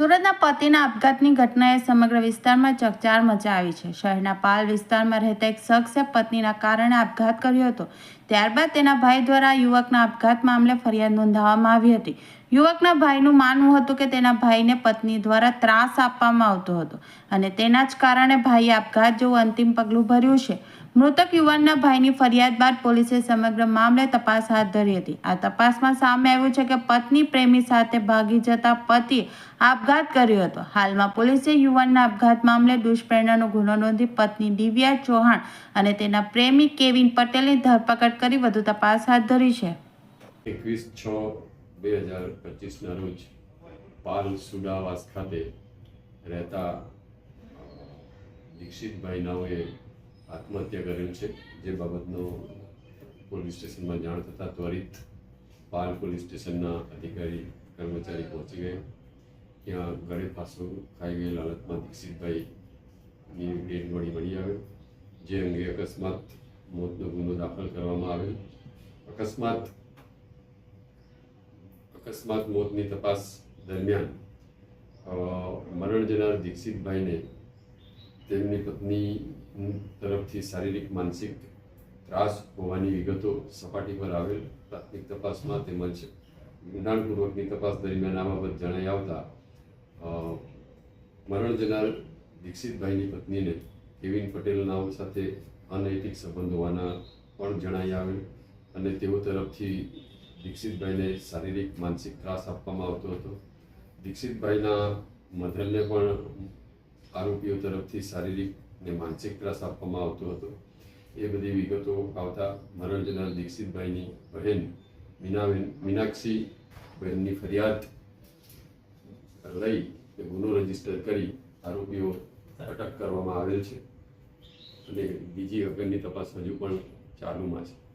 પતિના આપઘાતની ઘટનાએ સમગ્ર વિસ્તારમાં ચકચાર મચાવી છે. શહેરના પાલ વિસ્તારમાં રહેતા એક શખ્સે પત્નીના કારણે આપઘાત કર્યો હતો. ત્યારબાદ તેના ભાઈ દ્વારા યુવકના આપઘાત મામલે ફરિયાદ નોંધાવવામાં આવી હતી. યુવકના ભાઈનું માનવું હતું કે તેના ભાઈને પત્ની દ્વારા ત્રાસ આપવામાં આવતો હતો અને તેના જ કારણે ભાઈએ આપઘાત જેવું અંતિમ પગલું ભર્યું છે. મૃતક યુવાનના ભાઈની ફરિયાદ બાદ પોલીસે સમગ્ર મામલે તપાસ હાથ ધરી હતી. આ તપાસમાં સામે આવ્યું છે કે પત્ની પ્રેમી સાથે ભાગી જતા પતિ આપઘાત કર્યો હતો. હાલમાં પોલીસે યુવાનના આપઘાત મામલે દુષ્પ્રેરણાનો ગુનો નોંધી પત્ની દિવ્યા ચૌહાણ અને તેના પ્રેમી કેવિન પટેલની ધરપકડ કરી વધુ તપાસ હાથ ધરી છે. એકવીસ છ બે હજાર પચીસના રોજ પાલ સુડાવાસ ખાતે રહેતા દીક્ષિતભાઈ નાઓએ આત્મહત્યા કરેલ છે, જે બાબતનો પોલીસ સ્ટેશનમાં જાણ થતાં ત્વરિત પાલ પોલીસ સ્ટેશનના અધિકારી કર્મચારી પહોંચી ગયા. ત્યાં ગળે ફાંસો ખાઈ ગયેલ હાલતમાં દીક્ષિતભાઈની ડેડ બોડી મળી આવે, જે અંગે અકસ્માત મોતનો ગુનો દાખલ કરવામાં આવેલ. અકસ્માત અકસ્માત મોતની તપાસ દરમિયાન મરણ જનાર દીક્ષિતભાઈને તેમની પત્ની તરફથી શારીરિક, માનસિક ત્રાસ હોવાની વિગતો સપાટી પર આવેલ પ્રાથમિક તપાસમાં તેમજ ઊંડાણપૂર્વકની તપાસ દરમિયાન આ બાબત જણાઈ આવતા મરણ જનાર દીક્ષિતભાઈની પત્નીને કેવિન પટેલ નામ સાથે અનૈતિક સંબંધ હોવાના પણ જણાઈ આવેલ અને તેઓ તરફથી દીક્ષિતભાઈને શારીરિક, માનસિક ત્રાસ આપવામાં આવતો હતો. દીક્ષિતભાઈના મધરને પણ આરોપીઓ તરફથી શારીરિક ને માનસિક ત્રાસ આપવામાં આવતો હતો. એ બધી વિગતો આવતા મરણ જનાર દીક્ષિતભાઈની બહેન મીનાબેન મીનાક્ષી બહેનની ફરિયાદ લઈ ગુનો રજિસ્ટર કરી આરોપીઓ અટક કરવામાં આવેલ છે. અને બીજી અગરની તપાસ હજુ પણ ચાલુમાં છે.